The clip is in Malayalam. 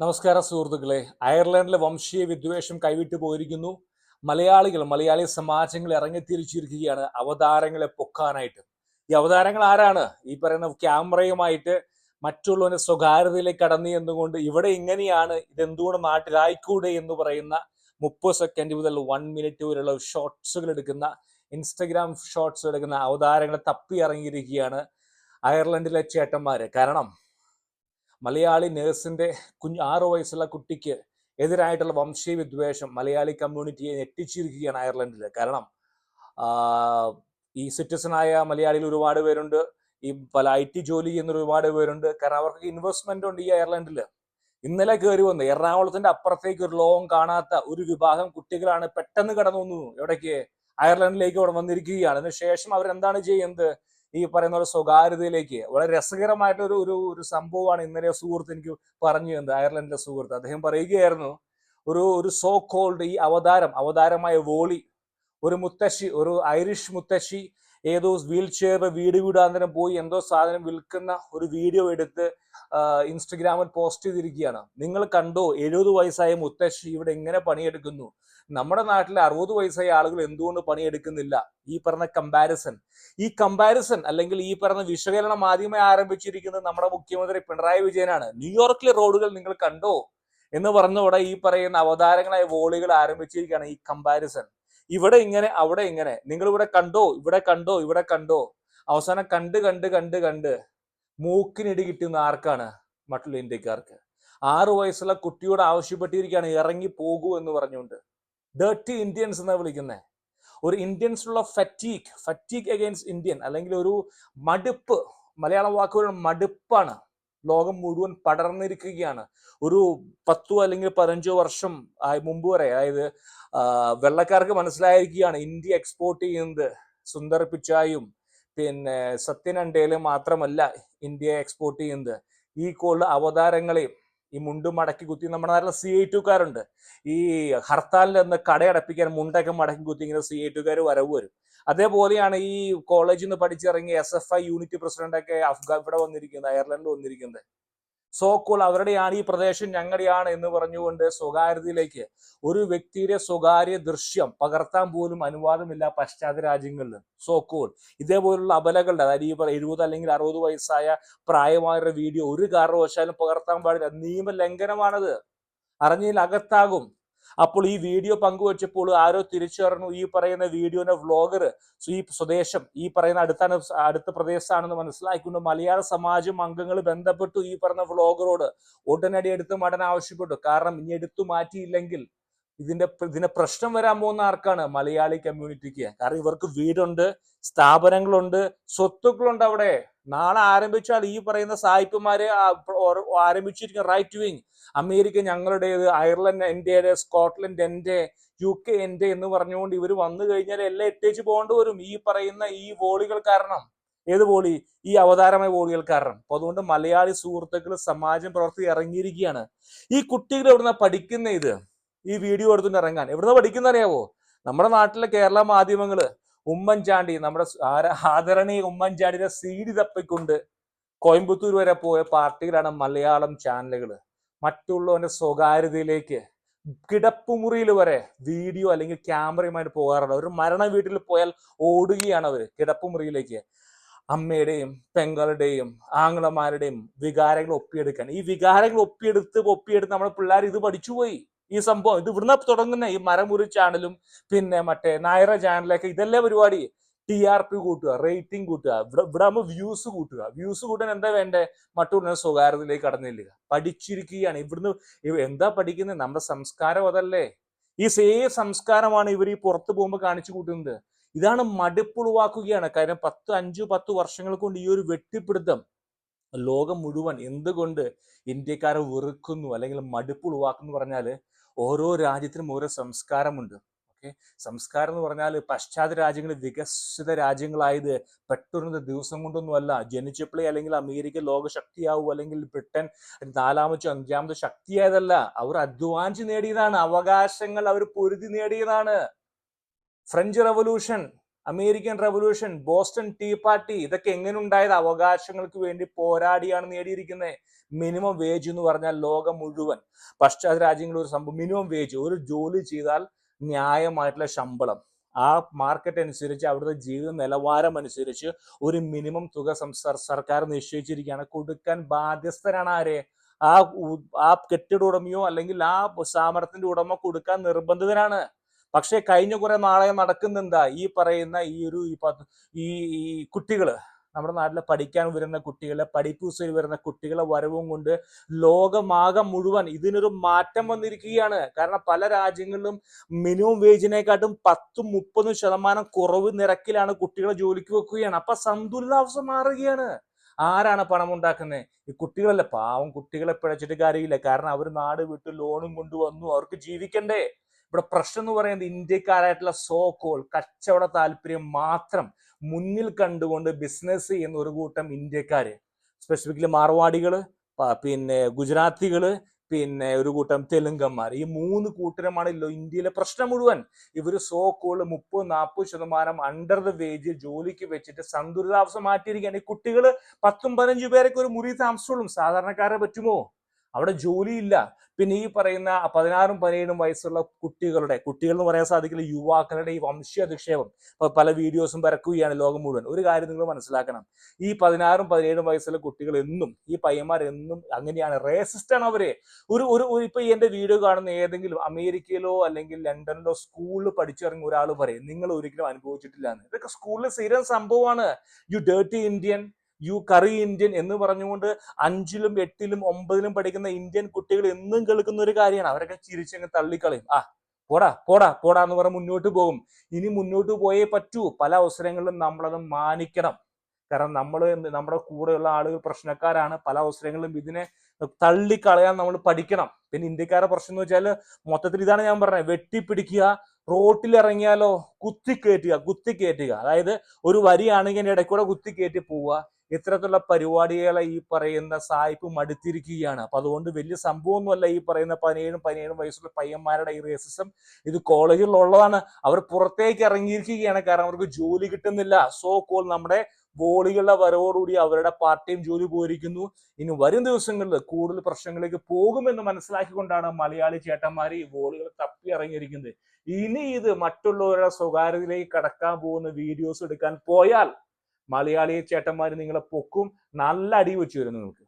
നമസ്കാരം സുഹൃത്തുക്കളെ. അയർലൻഡിലെ വംശീയ വിദ്വേഷം കൈവിട്ടു പോയിരിക്കുന്നു. മലയാളികൾ മലയാളി സമാജങ്ങൾ ഇറങ്ങിത്തിരിച്ചിരിക്കുകയാണ്. അവതാരങ്ങളെ പൊക്കാനായിട്ട്. ഈ അവതാരങ്ങൾ ആരാണ്? ഈ പറയുന്ന ക്യാമറയുമായിട്ട് മറ്റുള്ളവന്റെ സ്വകാര്യതയിലേക്ക് കടന്നു എന്നുകൊണ്ട് ഇവിടെ ഇങ്ങനെയാണ്? ഇതെന്തുകൊണ്ട് നാട്ടിലായിക്കൂടെ എന്ന് പറയുന്ന മുപ്പത് സെക്കൻഡ് മുതൽ വൺ മിനിറ്റ് വരെയുള്ള ഷോർട്സുകൾ എടുക്കുന്ന ഇൻസ്റ്റഗ്രാം ഷോർട്സ് എടുക്കുന്ന അവതാരങ്ങളെ തപ്പി ഇറങ്ങിയിരിക്കുകയാണ് അയർലൻഡിലെ ചേട്ടന്മാര്. കാരണം മലയാളി നേഴ്സിന്റെ കുഞ്ഞ് ആറു വയസ്സുള്ള കുട്ടിക്ക് എതിരായിട്ടുള്ള വംശീയ വിദ്വേഷം മലയാളി കമ്മ്യൂണിറ്റിയെ ഞെട്ടിച്ചിരിക്കുകയാണ് അയർലൻഡിൽ കാരണം ഈ സിറ്റിസണായ മലയാളികൾ ഒരുപാട് പേരുണ്ട്. ഈ പല ഐ ടി ജോലി ചെയ്യുന്ന ഒരുപാട് പേരുണ്ട്. കാരണം അവർക്ക് ഇൻവെസ്റ്റ്മെന്റ് ഉണ്ട് ഈ അയർലൻഡിൽ ഇന്നലെ കയറി വന്ന് എറണാകുളത്തിന്റെ അപ്പുറത്തേക്ക് ഒരു ലോകം കാണാത്ത ഒരു വിഭാഗം കുട്ടികളാണ് പെട്ടെന്ന് കടന്നു വന്നു. എവിടേക്ക്? അയർലൻഡിലേക്ക് അവിടെ വന്നിരിക്കുകയാണ്. അതിനുശേഷം അവരെന്താണ് ചെയ്യുന്നത്? ഈ പറയുന്ന പോലെ സ്വകാര്യതയിലേക്ക് വളരെ രസകരമായിട്ടുള്ള ഒരു ഒരു ഒരു സംഭവമാണ് ഇന്നലെ സുഹൃത്ത് എനിക്ക് പറഞ്ഞു തന്നത് അയർലൻഡിലെ സുഹൃത്ത്. അദ്ദേഹം പറയുകയായിരുന്നു ഒരു ഒരു സോ കോൾഡ് ഈ അവതാരം അവതാരമായ വോളി ഒരു മുത്തശ്ശി ഒരു ഐറിഷ് മുത്തശ്ശി ഏതോ വീൽ ചെയറിൽ വീട് വീടാന്തരം പോയി എന്തോ സാധനം വിൽക്കുന്ന ഒരു വീഡിയോ എടുത്ത് ഇൻസ്റ്റഗ്രാമിൽ പോസ്റ്റ് ചെയ്തിരിക്കുകയാണ്. നിങ്ങൾ കണ്ടോ എഴുപത് വയസ്സായ മുത്തശ്ശി ഇവിടെ എങ്ങനെ പണിയെടുക്കുന്നു? നമ്മുടെ നാട്ടിലെ അറുപത് വയസ്സായ ആളുകൾ എന്തുകൊണ്ട് പണിയെടുക്കുന്നില്ല? ഈ പറഞ്ഞ കമ്പാരിസൺ ഈ കമ്പാരിസൺ അല്ലെങ്കിൽ ഈ പറഞ്ഞ വിശകലനം ആദ്യമായി ആരംഭിച്ചിരിക്കുന്നത് നമ്മുടെ മുഖ്യമന്ത്രി പിണറായി വിജയനാണ്. ന്യൂയോർക്കിലെ റോഡുകൾ നിങ്ങൾ കണ്ടോ? എന്ന് പറഞ്ഞവിടെ ഈ പറയുന്ന അവതാരങ്ങളായ വോളികൾ ആരംഭിച്ചിരിക്കുകയാണ് ഈ കമ്പാരിസൺ ഇവിടെ ഇങ്ങനെ അവിടെ ഇങ്ങനെ. നിങ്ങൾ ഇവിടെ കണ്ടോ? ഇവിടെ കണ്ടോ? ഇവിടെ കണ്ടോ? അവസാനം കണ്ട് കണ്ട് കണ്ട് കണ്ട് മൂക്കിനിടി കിട്ടുന്ന ആർക്കാണ്? മറ്റുള്ള ഇന്ത്യക്കാർക്ക്. ആറു വയസ്സുള്ള കുട്ടിയോട് ആവശ്യപ്പെട്ടിരിക്കുകയാണ് ഇറങ്ങി പോകൂ എന്ന് പറഞ്ഞുകൊണ്ട്. ഡേർട്ടി ഇന്ത്യൻസ് എന്നാണ് വിളിക്കുന്നത് ഒരു ഇന്ത്യൻസിലുള്ള ഫറ്റീക്ക് ഫറ്റീക്ക് അഗെയിൻസ്റ്റ് ഇന്ത്യൻ അല്ലെങ്കിൽ ഒരു മടുപ്പ് മലയാളം വാക്കുകൾ മടുപ്പാണ്. ലോകം മുഴുവൻ പടർന്നിരിക്കുകയാണ്. ഒരു പത്തോ അല്ലെങ്കിൽ പതിനഞ്ചോ വർഷം ആയി മുമ്പ് വരെ അതായത് വെള്ളക്കാർക്ക് മനസ്സിലായിരിക്കുകയാണ് ഇന്ത്യ എക്സ്പോർട്ട് ചെയ്യുന്നത്. സുന്ദർ പിച്ചായും പിന്നെ സത്യൻ അണ്ടേലും മാത്രമല്ല ഇന്ത്യ എക്സ്പോർട്ട് ചെയ്യുന്നത്. ഈ കോൾ അവതാരങ്ങളെയും ഈ മുണ്ട് മടക്കി കുത്തി നമ്മുടെ നാട്ടിലെ സി ഐ ടുക്കാരുണ്ട് ഈ ഹർത്താലിൽ നിന്ന് കടയടപ്പിക്കാൻ മുണ്ടൊക്കെ മടക്കി കുത്തി ഇങ്ങനെ സി ഐ ടുക്കാർ വരവ് വരും. അതേപോലെയാണ് ഈ കോളേജിൽ നിന്ന് പഠിച്ചിറങ്ങിയ S F I unit president ഒക്കെ അഫ്ഗാൻ ഇവിടെ വന്നിരിക്കുന്നത് അയർലൻഡ് വന്നിരിക്കുന്നത്. സോ കോൾ അവരുടെയാണ് ഈ പ്രദേശം ഞങ്ങളുടെയാണ് എന്ന് പറഞ്ഞുകൊണ്ട് സ്വകാര്യതയിലേക്ക് ഒരു വ്യക്തിയുടെ സ്വകാര്യ ദൃശ്യം പകർത്താൻ പോലും അനുവാദമില്ല പശ്ചാത്തല രാജ്യങ്ങളിൽ. സോക്കോൾ. കോൾ ഇതേപോലുള്ള അബലകളുടെ അതായത് ഈ എഴുപത് അല്ലെങ്കിൽ അറുപത് വയസ്സായ പ്രായമായവരുടെ വീഡിയോ ഒരു കാരണവശാലും പകർത്താൻ പാടില്ല. നിയമലംഘനമാണത്. അറിഞ്ഞതിൽ അകത്താകും. അപ്പോൾ ഈ വീഡിയോ പങ്കുവച്ചപ്പോൾ ആരോ തിരിച്ചു പറഞ്ഞു ഈ പറയുന്ന വീഡിയോന്റെ വ്ളോഗർ ഈ സ്വദേശം ഈ പറയുന്ന അടുത്താണ് അടുത്ത പ്രദേശത്താണെന്ന് മനസ്സിലാക്കിക്കൊണ്ട് മലയാള സമാജം അംഗങ്ങൾ ബന്ധപ്പെട്ടു ഈ പറഞ്ഞ വ്ളോഗറോട് ഉടനടി എടുത്തു മാറ്റാൻ ആവശ്യപ്പെട്ടു. കാരണം ഇനി എടുത്തു മാറ്റിയില്ലെങ്കിൽ ഇതിന്റെ ഇതിന്റെ പ്രശ്നം വരാൻ പോകുന്ന ആർക്കാണ്? മലയാളി കമ്മ്യൂണിറ്റിക്ക് കാരണം ഇവർക്ക് വീടുണ്ട് സ്ഥാപനങ്ങളുണ്ട് സ്വത്തുക്കളുണ്ട് അവിടെ. നാളെ ആരംഭിച്ചാൽ ഈ പറയുന്ന സായിപ്പുമാരെ ആരംഭിച്ചിരിക്കുന്ന റൈറ്റ് വിങ് അമേരിക്ക ഞങ്ങളുടേത് അയർലൻഡ് എന്റെത് സ്കോട്ട്ലൻഡ് എന്റെ യു കെ എന്റെ എന്ന് പറഞ്ഞുകൊണ്ട് ഇവർ വന്നു കഴിഞ്ഞാൽ എല്ലാം എട്ടേച്ച് പോകേണ്ടി വരും. ഈ പറയുന്ന ഈ വോളികൾ കാരണം. ഏത് വോളി? ഈ അവതാരമായ വോളികൾ കാരണം. അപ്പൊ അതുകൊണ്ട് മലയാളി സുഹൃത്തുക്കൾ സമാജം പ്രവർത്തി ഇറങ്ങിയിരിക്കുകയാണ്. ഈ കുട്ടികൾ എവിടുന്ന പഠിക്കുന്ന ഇത് ഈ വീഡിയോ എടുത്തുകൊണ്ട് ഇറങ്ങാൻ. എവിടുന്ന പഠിക്കുന്ന അറിയാവോ? നമ്മുടെ നാട്ടിലെ കേരള മാധ്യമങ്ങൾ. ഉമ്മൻചാണ്ടി നമ്മുടെ ആദരണീയ ഉമ്മൻചാണ്ടിയുടെ സീഡി തപ്പിക്കൊണ്ട് കോയമ്പത്തൂർ വരെ പോയ പാർട്ടിയിലാണ് മലയാളം ചാനലുകൾ മറ്റുള്ളവന്റെ സ്വകാര്യതയിലേക്ക് കിടപ്പുമുറിയിൽ വരെ വീഡിയോ അല്ലെങ്കിൽ ക്യാമറയുമായിട്ട് പോകാറുണ്ട്. ഒരു മരണ വീട്ടിൽ പോയാൽ ഓടുകയാണ് അവർ കിടപ്പുമുറിയിലേക്ക്. അമ്മയുടെയും പെങ്ങളുടെയും ആങ്ങളമാരുടെയും വികാരങ്ങൾ ഒപ്പിയെടുക്കാൻ. ഈ വികാരങ്ങൾ ഒപ്പിയെടുത്ത് ഒപ്പിയെടുത്ത് നമ്മുടെ പിള്ളേർ ഇത് പഠിച്ചുപോയി. ഈ സംഭവം ഇത് ഇവിടുന്ന് തുടങ്ങുന്ന ഈ മരമുറി ചാനലും പിന്നെ മറ്റേ നായറ ചാനലൊക്കെ ഇതെല്ലാം പരിപാടി? ടി ആർ പി കൂട്ടുക റേറ്റിംഗ് കൂട്ടുക ഇവിടെ ഇവിടെ ആകുമ്പോൾ വ്യൂസ് കൂട്ടുക. വ്യൂസ് കൂട്ടാൻ എന്താ വേണ്ടേ? മറ്റുള്ള സ്വകാര്യതയിലേക്ക് കടന്നില്ല പഠിച്ചിരിക്കുകയാണ്. ഇവിടുന്ന് എന്താ പഠിക്കുന്നത് നമ്മുടെ സംസ്കാരം അതല്ലേ. ഈ സെയിം സംസ്കാരമാണ് ഇവർ ഈ പുറത്ത് പോകുമ്പോൾ കാണിച്ചു കൂട്ടുന്നത്. ഇതാണ് മടുപ്പുളവാക്കുകയാണ് കാര്യം പത്ത് അഞ്ചു പത്ത് വർഷങ്ങൾ കൊണ്ട് ഈ ഒരു വെട്ടിപ്പിടുത്തം ലോകം മുഴുവൻ എന്തുകൊണ്ട് ഇന്ത്യക്കാരെ വെറുക്കുന്നു അല്ലെങ്കിൽ മടുപ്പുളവാക്കുന്നു പറഞ്ഞാൽ ഓരോ രാജ്യത്തിനും ഓരോ സംസ്കാരമുണ്ട്. ഓക്കെ? സംസ്കാരം എന്ന് പറഞ്ഞാൽ പശ്ചാത്തല രാജ്യങ്ങൾ വികസിത രാജ്യങ്ങളായത് പെട്ടെന്ന് ദിവസം കൊണ്ടൊന്നുമല്ല. ജനിച്ചപ്പോഴേ അല്ലെങ്കിൽ അമേരിക്ക ലോകശക്തിയാവും അല്ലെങ്കിൽ ബ്രിട്ടൻ നാലാമത്തെ അഞ്ചാമത്തെ ശക്തിയായതല്ല. അവർ അധ്വാനിച്ച് നേടിയതാണ്. അവകാശങ്ങൾ അവർ പൊരുതി നേടിയതാണ്. French revolution. American revolution Boston tea party ഇതൊക്കെ എങ്ങനെ ഉണ്ടായത് അവകാശങ്ങൾക്ക് വേണ്ടി പോരാടിയാണ് നേടിയിരിക്കുന്നത്. മിനിമം വേജ് എന്ന് പറഞ്ഞാൽ ലോകം മുഴുവൻ. പശ്ചാത്തല രാജ്യങ്ങളിൽ ഒരു സംഭവം മിനിമം വേജ്. ഒരു ജോലി ചെയ്താൽ ന്യായമായിട്ടുള്ള ശമ്പളം. ആ മാർക്കറ്റ് അനുസരിച്ച് അവിടുത്തെ ജീവിത നിലവാരം അനുസരിച്ച് ഒരു മിനിമം തുക സർക്കാർ നിശ്ചയിച്ചിരിക്കുകയാണ്. കൊടുക്കാൻ ബാധ്യസ്ഥരാണ് ആരെ? ആ ആ കെട്ടിട ഉടമയോ അല്ലെങ്കിൽ ആ സാമരത്തിന്റെ ഉടമ കൊടുക്കാൻ നിർബന്ധിതരാണ്. പക്ഷേ കഴിഞ്ഞ കുറെ നാളെ നടക്കുന്നെന്താ ഈ പറയുന്ന ഈ ഒരു ഈ കുട്ടികൾ. നമ്മുടെ നാട്ടിലെ പഠിക്കാൻ വരുന്ന കുട്ടികളെ പഠിപ്പൂസയിൽ വരുന്ന കുട്ടികളെ വരവും കൊണ്ട് ലോകമാകം മുഴുവൻ ഇതിനൊരു മാറ്റം വന്നിരിക്കുകയാണ്. കാരണം പല രാജ്യങ്ങളിലും മിനിമം വേജിനെക്കാട്ടും പത്തും മുപ്പതും ശതമാനം കുറവ് നിരക്കിലാണ് കുട്ടികളെ ജോലിക്ക് വെക്കുകയാണ്. അപ്പൊ സന്തുലിതാവസ്ഥ മാറുകയാണ്. ആരാണ് പണം ഉണ്ടാക്കുന്നത്? ഈ കുട്ടികളല്ല. പാവം കുട്ടികളെ പിഴച്ചിട്ട് കാര്യമില്ല. കാരണം അവർ നാട് വിട്ട് ലോണും കൊണ്ടുവന്നു അവർക്ക് ജീവിക്കണ്ടേ. ഇവിടെ പ്രശ്നം എന്ന് പറയുന്നത് ഇന്ത്യക്കാരായിട്ടുള്ള സോ കോൾ കച്ചവട താല്പര്യം മാത്രം മുന്നിൽ കണ്ടുകൊണ്ട് ബിസിനസ് ചെയ്യുന്ന ഒരു കൂട്ടം ഇന്ത്യക്കാര്. സ്പെസിഫിക്കലി മാർവാടികൾ പിന്നെ ഗുജറാത്തികൾ പിന്നെ ഒരു കൂട്ടം തെലുങ്കന്മാർ ഈ മൂന്ന് കൂട്ടരമാണല്ലോ ഇന്ത്യയിലെ പ്രശ്നം മുഴുവൻ. ഇവർ സോ കോൾ മുപ്പത് നാൽപ്പത് ശതമാനം അണ്ടർ ദ വേജ് ജോലിക്ക് വെച്ചിട്ട് സന്തുലിതാവസ്ഥ മാറ്റിയിരിക്കുകയാണ്. ഈ കുട്ടികൾ പത്തും പതിനഞ്ചു പേരൊക്കെ ഒരു മുറി താമസിച്ചോളും. സാധാരണക്കാരെ പറ്റുമോ? അവിടെ ജോലിയില്ല. പിന്നെ ഈ പറയുന്ന പതിനാറും പതിനേഴും വയസ്സുള്ള കുട്ടികളുടെ കുട്ടികൾ എന്ന് പറയാൻ സാധിക്കില്ല യുവാക്കളുടെ ഈ വംശീയ അധിക്ഷേപം പല വീഡിയോസും പരക്കുകയാണ് ലോകം മുഴുവൻ. ഒരു കാര്യം നിങ്ങൾ മനസ്സിലാക്കണം. ഈ പതിനാറും പതിനേഴും വയസ്സുള്ള കുട്ടികൾ എന്നും ഈ പയ്യന്മാർ എന്നും അങ്ങനെയാണ്. റേസിസ്റ്റ് ആണ് അവരെ. ഒരു ഒരു ഇപ്പൊ എന്റെ വീഡിയോ കാണുന്ന ഏതെങ്കിലും അമേരിക്കയിലോ അല്ലെങ്കിൽ ലണ്ടനിലോ സ്കൂളിൽ പഠിച്ചിറങ്ങിയ ഒരാൾ പറയും നിങ്ങൾ ഒരിക്കലും അനുഭവിച്ചിട്ടില്ല എന്ന്. ഇതൊക്കെ സ്കൂളിൽ സ്ഥിരം സംഭവമാണ്. You dirty Indian you curry Indian എന്ന് പറഞ്ഞുകൊണ്ട് അഞ്ചിലും എട്ടിലും ഒമ്പതിലും പഠിക്കുന്ന ഇന്ത്യൻ കുട്ടികൾ എന്നും കേൾക്കുന്ന ഒരു കാര്യമാണ്. അവരൊക്കെ ചിരിച്ചങ്ങ് തള്ളിക്കളയും. ആ പോടാ പോടാ പോടാ എന്ന് പറഞ്ഞ് മുന്നോട്ട് പോകും. ഇനി മുന്നോട്ട് പോയേ പറ്റൂ. പല അവസരങ്ങളിലും നമ്മളത് മാനിക്കണം. കാരണം നമ്മൾ നമ്മുടെ കൂടെയുള്ള ആളുകൾ പ്രശ്നക്കാരാണ്. പല അവസരങ്ങളിലും ഇതിനെ തള്ളിക്കളയാൻ നമ്മൾ പഠിക്കണം. പിന്നെ ഇന്ത്യക്കാരെ പ്രശ്നം എന്ന് വെച്ചാൽ മൊത്തത്തിൽ ഇതാണ് ഞാൻ പറഞ്ഞത്. വെട്ടിപ്പിടിക്കുക റോട്ടിൽ ഇറങ്ങിയാലോ കുത്തിക്കയറ്റുക കുത്തിക്കയറ്റുക അതായത് ഒരു വരിയാണെങ്കിൽ ഇടയ്ക്കൂടെ കുത്തിക്കയറ്റി പോവുക. ഇത്തരത്തിലുള്ള പരിപാടികളെ ഈ പറയുന്ന സായിപ്പ് മടുത്തിരിക്കുകയാണ്. അപ്പൊ അതുകൊണ്ട് വലിയ സംഭവമൊന്നുമല്ല ഈ പറയുന്ന പതിനേഴും പതിനേഴും വയസ്സുള്ള പയ്യന്മാരുടെ ഈ റേസിസം ഇത് കോളേജിലുള്ളതാണ്. അവർ പുറത്തേക്ക് ഇറങ്ങിയിരിക്കുകയാണ്. കാരണം അവർക്ക് ജോലി കിട്ടുന്നില്ല. സോ കോൾ നമ്മുടെ ബോളികളുടെ വരവോടുകൂടി അവരുടെ പാർട്ട് ടൈം ജോലി പോയിരിക്കുന്നു. ഇനി വരും ദിവസങ്ങളിൽ കൂടുതൽ പ്രശ്നങ്ങളിലേക്ക് പോകുമെന്ന് മനസ്സിലാക്കിക്കൊണ്ടാണ് മലയാളി ചേട്ടന്മാർ ഈ ബോളികൾ തപ്പി ഇറങ്ങിയിരിക്കുന്നത്. ഇനി ഇത് മറ്റുള്ളവരുടെ സ്വകാര്യതയിലേക്ക് കടക്കാൻ പോകുന്ന വീഡിയോസ് എടുക്കാൻ പോയാൽ മലയാളി ചേട്ടന്മാർ നിങ്ങളെ പൊക്കും. നല്ല അടി വെച്ച് തരും നിങ്ങൾക്ക്.